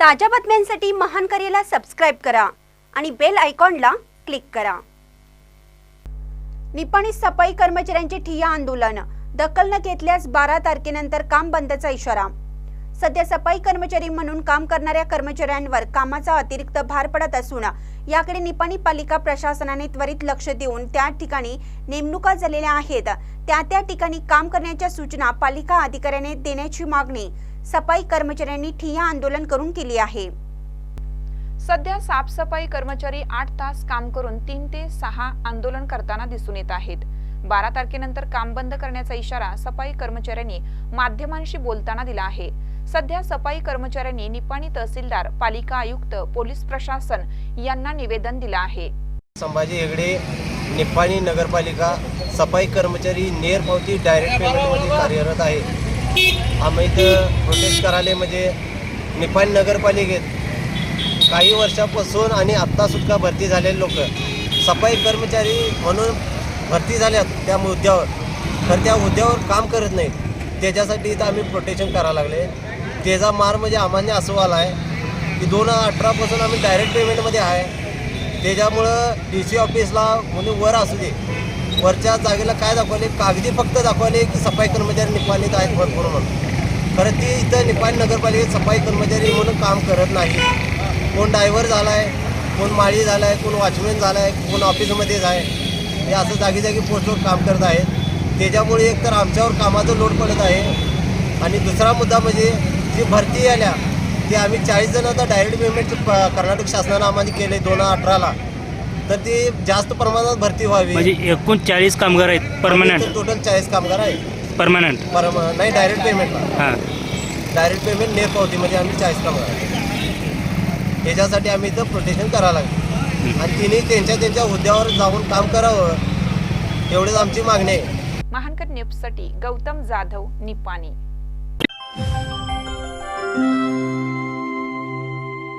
ताज्या बातम्यांसाठी महान करेला सबस्क्राईब करा आणि बेल आयकॉनला क्लिक करा. निपाणी सफाई कर्मचाऱ्यांचे ठिय्या आंदोलन. दखल न घेतल्यास बारा तारखेनंतर काम बंदचा इशारा. सध्या सफाई कर्मचारी म्हणून काम करणाऱ्या कर्मचाऱ्यांवर कामाचा अतिरिक्त भार पडत असून याकडे निपाणी पालिका प्रशासनाने त्वरित लक्ष देऊन त्या ठिकाणी नेमणुका झालेल्या आहेत. त्या त्या ठिकाणी काम करण्याच्या सूचना पालिका अधिकाऱ्याने देण्याची मागणी. सफाई कर्मचाऱ्यांनी ठिय्या आंदोलन करून केली आहे. सध्या साफसफाई कर्मचारी आठ तास काम करून तीन ते सहा आंदोलन करताना दिसून येत आहेत. बारा तारखेनंतर काम बंद करण्याचा इशारा सफाई कर्मचाऱ्यांनी माध्यमांशी बोलताना दिला आहे. सध्या सफाई कर्मचाऱ्यांनी निपाणी तहसीलदार पालिका आयुक्त पोलीस प्रशासन यांना निवेदन दिलं आहे. संभाजी हेगडे निपाणी नगरपालिका सफाई कर्मचारी नेर पावती डायरेक्ट पेमेंटमध्ये कार्यरत आहे. आम्ही इथं प्रोटेस्ट करायला म्हणजे निपाणी नगरपालिकेत काही वर्षापासून आणि आत्तासुद्धा भरती झालेले लोक सफाई कर्मचारी म्हणून भरती झाल्यात त्या मुद्द्यावर. तर त्या मुद्द्यावर काम करत नाहीत. त्याच्यासाठी इथं आम्ही प्रोटेक्शन करायला लागले त्याचा मार म्हणजे आम्हाला असं आला आहे की दोन हजार अठरापासून आम्ही डायरेक्ट पेमेंटमध्ये आहे. त्याच्यामुळं डी सी ऑफिसला म्हणजे वर असू दे. वरच्या जागेला काय दाखवले? कागदी फक्त दाखवले की सफाई कर्मचारी निपाणीत आहेत भरपूर म्हणून. खरं ती इथं निपाणी नगरपालिकेत सफाई कर्मचारी म्हणून काम करत नाही. कोण ड्रायव्हर झाला आहे कोण माळी झाला आहे कोण वॉचमॅन झाला आहे कोण ऑफिसमध्येच आहे हे असं जागी जागी पोस्टवर काम करत आहेत. त्याच्यामुळे एक तर आमच्यावर कामाचा लोड पडत आहे. आणि दुसरा मुद्दा म्हणजे जी भरती आल्या ते आम्ही चाळीस जण आता डायरेक्ट पेमेंट कर्नाटक शासनानं आम्हाला केले दोन हजार अठराला. तर ती जास्त प्रमाणात भरती व्हावी. म्हणजे एकूण चाळीस कामगार आहेत परमनंट टोटल चाळीस कामगार आहे परमनंट परम नाही डायरेक्ट पेमेंटला हां. डायरेक्ट पेमेंट नेत पावती म्हणजे आम्ही चाळीस कामगार. त्याच्यासाठी आम्ही इथं प्रोटेक्शन करावं लागेल. आणि तिने त्यांच्या त्यांच्या हुद्द्यावर जाऊन काम करावं एवढीच आमची मागणी आहे. महानकर न्यूजसाठी गौतम जाधव निपाणी.